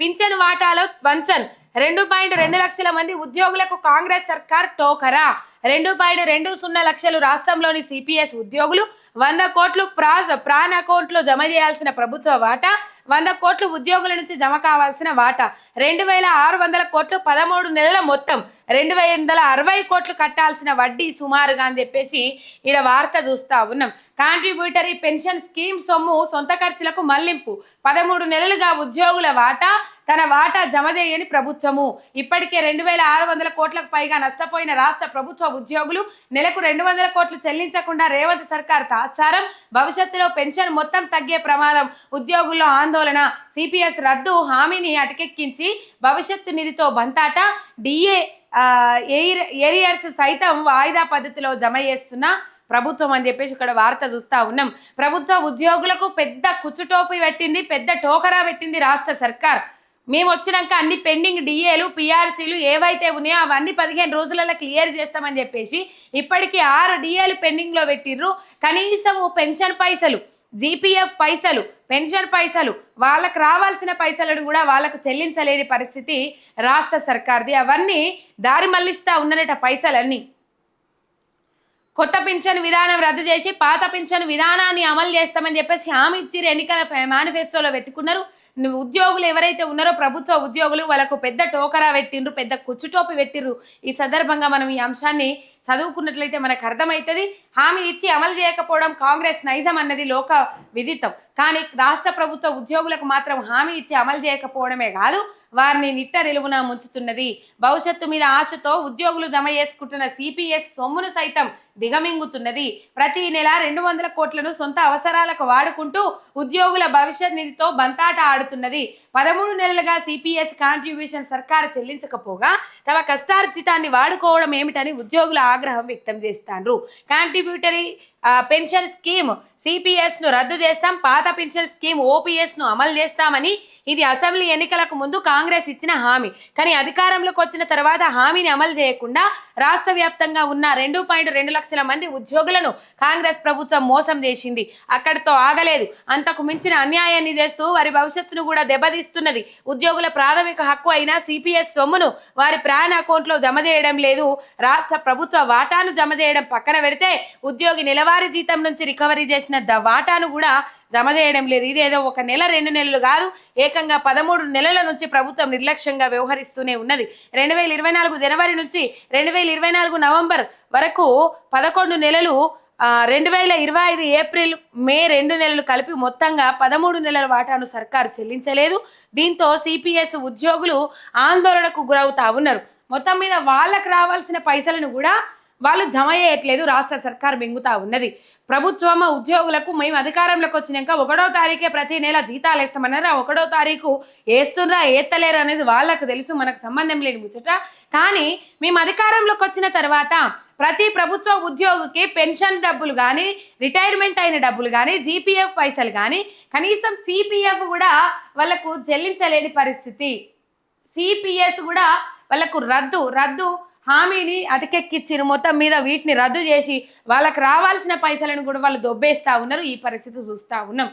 Pension వాటాలో వంచన్. రెండు point రెండు లక్షల మంది ఉద్యోగులకు కాంగ్రెస్ సర్కార్ టోకరా. రెండు పాయింట్ రెండు సున్నా లక్షలు రాష్ట్రంలోని సిపిఎస్ ఉద్యోగులు వంద కోట్లు ప్రాజ్ ప్రాన్ అకౌంట్లో జమ చేయాల్సిన ప్రభుత్వ వాటా వంద కోట్లు ఉద్యోగుల నుంచి జమ కావాల్సిన వాటా. రెండు వేల ఆరు వందల కోట్లు పదమూడు నెలల మొత్తం రెండు వందల అరవై కోట్లు కట్టాల్సిన వడ్డీ సుమారుగా అని చెప్పేసి ఈడ వార్త చూస్తా ఉన్నాం. కాంట్రిబ్యూటరీ పెన్షన్ స్కీమ్ సొమ్ము సొంత ఖర్చులకు మళ్ళింపు. పదమూడు నెలలుగా ఉద్యోగుల వాటా తన వాటా జమ చేయని ప్రభుత్వము. ఇప్పటికే రెండు వేల ఆరు వందల కోట్లకు పైగా నష్టపోయిన రాష్ట్ర ప్రభుత్వ ఉద్యోగులు నెలకు రెండు వందల కోట్లు చెల్లించకుండా రేవంత్ సర్కార్ తాత్సారం. భవిష్యత్తులో పెన్షన్ మొత్తం తగ్గే ప్రమాదం. ఉద్యోగుల్లో ఆందోళన. సిపిఎస్ రద్దు హామీని అటకెక్కించి భవిష్యత్తు నిధితో బంతాట. డిఏ ఎయిర్ ఏరియర్స్ సైతం వాయిదా పద్ధతిలో జమ చేస్తున్న ప్రభుత్వం అని చెప్పేసి ఇక్కడ వార్త చూస్తా ఉన్నాం. ప్రభుత్వ ఉద్యోగులకు పెద్ద కుచ్చుటోపి పెట్టింది పెద్ద టోకరా పెట్టింది రాష్ట్ర సర్కార్. మేము వచ్చినాక అన్ని పెండింగ్ డిఏలు పిఆర్సీలు ఏవైతే ఉన్నాయో అవన్నీ పదిహేను రోజులలో క్లియర్ చేస్తామని చెప్పేసి ఇప్పటికీ ఆరు డిఏలు పెండింగ్లో పెట్టిర్రు. కనీసం పెన్షన్ పైసలు జీపీఎఫ్ పైసలు పెన్షన్ పైసలు వాళ్ళకు రావాల్సిన పైసలను కూడా వాళ్ళకు చెల్లించలేని పరిస్థితి రాష్ట్ర సర్కార్ది. అవన్నీ దారి మళ్ళిస్తా ఉన్ననట పైసలన్నీ. కొత్త పెన్షన్ విధానం రద్దు చేసి పాత పెన్షన్ విధానాన్ని అమలు చేస్తామని చెప్పేసి హామీ ఇచ్చి ఎన్నికల మేనిఫెస్టోలో పెట్టుకున్నారు. ఉద్యోగులు ఎవరైతే ఉన్నారో ప్రభుత్వ ఉద్యోగులు వాళ్ళకు పెద్ద టోకరా పెట్టిండ్రు పెద్ద కుచ్చుటోపి పెట్టిర్రు. ఈ సందర్భంగా మనం ఈ అంశాన్ని చదువుకున్నట్లయితే మనకు అర్థమవుతుంది హామీ ఇచ్చి అమలు చేయకపోవడం కాంగ్రెస్ నైజం అన్నది లోక విదితం. కానీ రాష్ట్ర ప్రభుత్వ ఉద్యోగులకు మాత్రం హామీ ఇచ్చి అమలు చేయకపోవడమే కాదు వారిని నిట్ట నిలువున ముంచుతున్నది. భవిష్యత్తు మీద ఆశతో ఉద్యోగులు జమ చేసుకుంటున్న సిపిఎస్ సొమ్మును సైతం దిగమింగుతున్నది. ప్రతి నెల రెండు వందల కోట్లను సొంత అవసరాలకు వాడుకుంటూ ఉద్యోగుల భవిష్యత్ నిధితో బంతాట ఆడుతున్నది పదమూడు నెలలుగా సిపిఎస్ కాంట్రిబ్యూషన్ సర్కారు చెల్లించకపోగా తమ కష్టార్జితాన్ని వాడుకోవడం ఏమిటని ఉద్యోగుల ఆగ్రహం వ్యక్తం చేస్తాండ్రు. కాంట్రిబ్యూటరీ పెన్షన్ స్కీమ్ సిపిఎస్ను రద్దు చేస్తాం పాత పెన్షన్ స్కీమ్ ఓపీఎస్ను అమలు చేస్తామని ఇది అసెంబ్లీ ఎన్నికలకు ముందు కాంగ్రెస్ ఇచ్చిన హామీ. కానీ అధికారంలోకి వచ్చిన తర్వాత హామీని అమలు చేయకుండా రాష్ట్ర వ్యాప్తంగా ఉన్న రెండు పాయింట్ రెండు లక్షల మంది ఉద్యోగులను కాంగ్రెస్ ప్రభుత్వం మోసం చేసింది. అక్కడితో ఆగలేదు. అంతకు మించిన అన్యాయాన్ని చేస్తూ వారి భవిష్యత్తును కూడా దెబ్బతీస్తున్నది. ఉద్యోగుల ప్రాథమిక హక్కు అయిన సిపిఎస్ సొమ్మును వారి ప్రాణ అకౌంట్లో జమ చేయడం లేదు. రాష్ట్ర ప్రభుత్వ వాటాను జమ చేయడం పక్కన పెడితే ఉద్యోగి నెలవారీ జీతం నుంచి రికవరీ చేసిన ద వాటాను కూడా జమ చేయడం లేదు. ఇదేదో ఒక నెల రెండు నెలలు కాదు. ఏక ఏకంగా పదమూడు నెలల నుంచి ప్రభుత్వం నిర్లక్ష్యంగా వ్యవహరిస్తూనే ఉన్నది. రెండు వేల ఇరవై నాలుగు జనవరి నుంచి రెండు వేల ఇరవై నాలుగు నవంబర్ వరకు పదకొండు నెలలు రెండు వేల ఇరవై ఐదు ఏప్రిల్ మే రెండు నెలలు కలిపి మొత్తంగా పదమూడు నెలల వాటాను సర్కారు చెల్లించలేదు. దీంతో సిపిఎస్ ఉద్యోగులు ఆందోళనకు గురవుతా ఉన్నారు. మొత్తం మీద వాళ్ళకు రావాల్సిన పైసలను కూడా వాళ్ళు జమ చేయట్లేదు రాష్ట్ర సర్కార్ మింగుతా ఉన్నది. ప్రభుత్వం ఉద్యోగులకు మేము అధికారంలోకి వచ్చినాక ఒకటో తారీఖే ప్రతి నెల జీతాలు వేస్తామన్నారా? ఒకటో తారీఖు వేస్తున్నా ఏత్తలేరు అనేది వాళ్ళకు తెలుసు మనకు సంబంధం లేని ముచ్చట. కానీ మేము అధికారంలోకి వచ్చిన తర్వాత ప్రతి ప్రభుత్వ ఉద్యోగికి పెన్షన్ డబ్బులు కానీ రిటైర్మెంట్ అయిన డబ్బులు కానీ జీపీఎఫ్ పైసలు కానీ కనీసం సిపిఎఫ్ కూడా వాళ్ళకు చెల్లించలేని పరిస్థితి. సిపిఎస్ కూడా వాళ్ళకు రద్దు రద్దు హామీని అతికెక్కిచ్చిన మొత్తం మీద వీటిని రద్దు చేసి వాళ్ళకి రావాల్సిన పైసలను కూడా వాళ్ళు దొబ్బేస్తా ఉన్నారు. ఈ పరిస్థితి చూస్తా ఉన్నాం.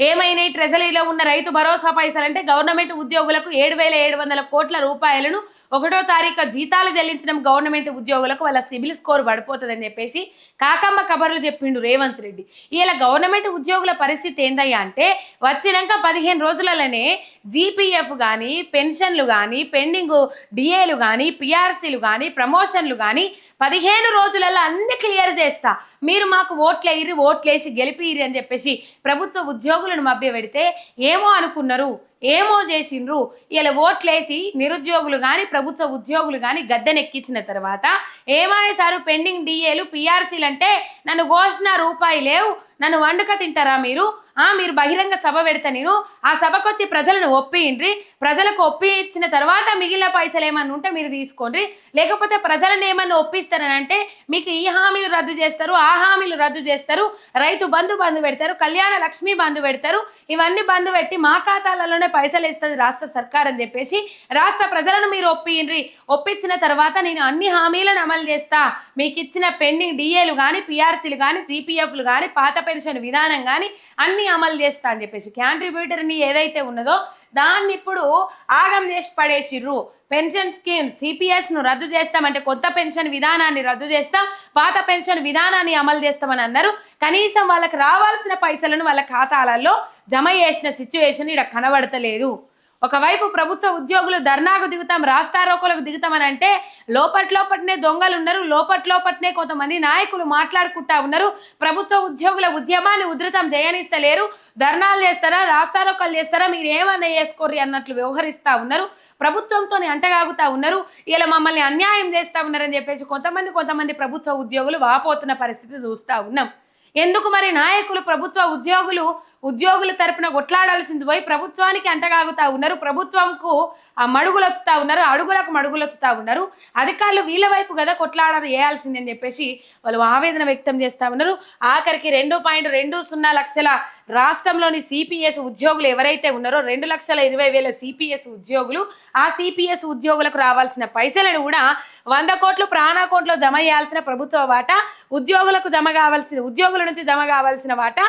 ఏమైనా ట్రెజరీలో ఉన్న రైతు భరోసా పైసలంటే గవర్నమెంట్ ఉద్యోగులకు ఏడు వేల ఏడు వందల కోట్ల రూపాయలను ఒకటో తారీఖు జీతాలు చెల్లించడం గవర్నమెంట్ ఉద్యోగులకు వాళ్ళ సిబిల్ స్కోర్ పడిపోతుందని చెప్పేసి కాకమ్మ కబర్లు చెప్పిండు రేవంత్ రెడ్డి. ఇలా గవర్నమెంట్ ఉద్యోగుల పరిస్థితి ఏందయ్యా అంటే వచ్చినాక పదిహేను రోజులలోనే జీపీఎఫ్ కానీ పెన్షన్లు కానీ పెండింగ్ డిఏలు కానీ పిఆర్సీలు కానీ ప్రమోషన్లు కానీ పదిహేను రోజులలో అన్ని క్లియర్ చేస్తా. మీరు మాకు ఓట్లు వేయరు ఓట్లు వేసి గెలిపిరి అని చెప్పేసి ప్రభుత్వ మభ్య మభ్యపెడితే ఏమో అనుకున్నారు? ఏమో చేసిండ్రు. ఇలా ఓట్లేసి నిరుద్యోగులు కానీ ప్రభుత్వ ఉద్యోగులు కానీ గద్దెనెక్కించిన తర్వాత ఏమాయేశారు పెండింగ్ డిఏలు పిఆర్సీలు అంటే నన్ను ఘోషణ రూపాయి లేవు నన్ను వండుక తింటారా మీరు? ఆ మీరు బహిరంగ సభ పెడతా నేను. ఆ సభకు వచ్చి ప్రజలను ఒప్పియండ్రి ప్రజలకు ఒప్పి ఇచ్చిన తర్వాత మిగిలిన పైసలు ఏమన్నా ఉంటే మీరు తీసుకోండి లేకపోతే ప్రజలను ఏమన్నా ఒప్పిస్తారనంటే మీకు ఈ హామీలు రద్దు చేస్తారు ఆ హామీలు రద్దు చేస్తారు. రైతు బంధు బంధు పెడతారు కళ్యాణ లక్ష్మి బంధు పెడతారు. ఇవన్నీ బంధు పెట్టి మా ఖాతాలలోనే పైసలు ఇస్తుంది రాష్ట్ర సర్కార్ అని చెప్పేసి రాష్ట్ర ప్రజలను మీరు ఒప్పియండ్రి ఒప్పించిన తర్వాత నేను అన్ని హామీలను అమలు చేస్తా. మీకు ఇచ్చిన పెండింగ్ డిఏలు కానీ పిఆర్సీలు కానీ జీపీఎఫ్లు కానీ పాత పెన్షన్ విధానం కానీ అన్ని అమలు చేస్తా అని చెప్పేసి. కాంట్రిబ్యూటర్ని ఏదైతే ఉన్నదో దాన్ని ఇప్పుడు ఆగం చేసి పడేసిర్రు. పెన్షన్ స్కీమ్ సిపిఎస్ను రద్దు చేస్తామంటే కొత్త పెన్షన్ విధానాన్ని రద్దు చేస్తాం పాత పెన్షన్ విధానాన్ని అమలు చేస్తామని అన్నారు. కనీసం వాళ్ళకి రావాల్సిన పైసలను వాళ్ళ ఖాతాలలో జమ చేసిన సిచ్యువేషన్ ఇక్కడ కనబడతలేదు. ఒకవైపు ప్రభుత్వ ఉద్యోగులు ధర్నాకు దిగుతాం రాస్తారోకోలకు దిగుతామని అంటే లోపట్లోపట్నే దొంగలు ఉన్నారు లోపట్లోపట్నే కొంతమంది నాయకులు మాట్లాడుకుంటా ఉన్నారు. ప్రభుత్వ ఉద్యోగుల ఉద్యమాన్ని ఉధృతం చేయనిస్తలేరు ధర్నాలు చేస్తారా రాస్తారోకలు చేస్తారా మీరు ఏమన్నా చేసుకోర్రి అన్నట్లు వ్యవహరిస్తా ఉన్నారు. ప్రభుత్వంతో అంటగాగుతా ఉన్నారు. ఇలా మమ్మల్ని అన్యాయం చేస్తా ఉన్నారని చెప్పేసి కొంతమంది కొంతమంది ప్రభుత్వ ఉద్యోగులు వాపోతున్న పరిస్థితి చూస్తా ఉన్నాం. ఎందుకు మరి నాయకులు ప్రభుత్వ ఉద్యోగులు ఉద్యోగుల తరపున కొట్లాడాల్సింది పోయి ప్రభుత్వానికి అంటగాగుతా ఉన్నారు. ప్రభుత్వంకు ఆ మడుగులొత్తుతా ఉన్నారు. అడుగులకు మడుగులొత్తుతా ఉన్నారు. అధికారులు వీళ్ళ వైపు కదా కొట్లాడాలి చేయాల్సింది అని చెప్పేసి వాళ్ళు ఆవేదన వ్యక్తం చేస్తూ ఉన్నారు. ఆఖరికి రెండు పాయింట్ రెండు సున్నా లక్షల రాష్ట్రంలోని సిపిఎస్ ఉద్యోగులు ఎవరైతే ఉన్నారో రెండు లక్షల ఇరవై వేల సిపిఎస్ ఉద్యోగులు ఆ సిపిఎస్ ఉద్యోగులకు రావాల్సిన పైసలను కూడా వంద కోట్లు ప్రాణ అకౌంట్లో జమ చేయాల్సిన ప్రభుత్వ వాటా ఉద్యోగులకు జమ కావాల్సిన ఉద్యోగుల నుంచి జమ కావాల్సిన వాటా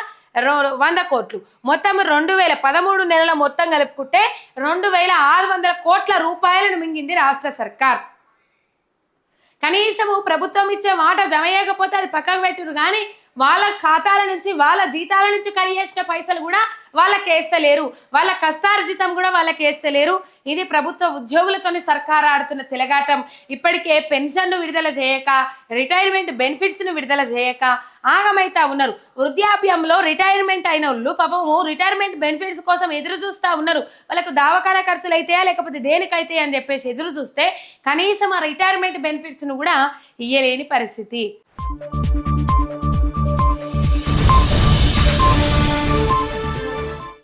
వంద కోట్లు. మొత్తం రెండు వేల పదమూడు నెలల మొత్తం కలుపుకుంటే రెండు వేల ఆరు వందల కోట్ల రూపాయలను మింగింది రాష్ట్ర సర్కార్. కనీసము ప్రభుత్వం ఇచ్చే మాట జమ చేయకపోతే అది పక్కకు పెట్టురు కానీ వాళ్ళ ఖాతాల నుంచి వాళ్ళ జీతాల నుంచి కడి చేసిన పైసలు కూడా వాళ్ళకి వేస్తలేరు. వాళ్ళ కష్టార్జితం కూడా వాళ్ళకి వేస్తలేరు. ఇది ప్రభుత్వ ఉద్యోగులతోని సర్కార్ ఆడుతున్న చెలగాటం. ఇప్పటికే పెన్షన్ను విడుదల చేయక రిటైర్మెంట్ బెనిఫిట్స్ను విడుదల చేయక ఆగమైతా ఉన్నారు. వృద్ధాప్యంలో రిటైర్మెంట్ అయిన వాళ్ళు పాపము రిటైర్మెంట్ బెనిఫిట్స్ కోసం ఎదురు చూస్తూ ఉన్నారు. వాళ్ళకు దావకాన ఖర్చులు అయితాయా లేకపోతే దేనికైతే అని చెప్పేసి ఎదురు చూస్తే కనీసం ఆ రిటైర్మెంట్ బెనిఫిట్స్ను కూడా ఇయ్యలేని పరిస్థితి.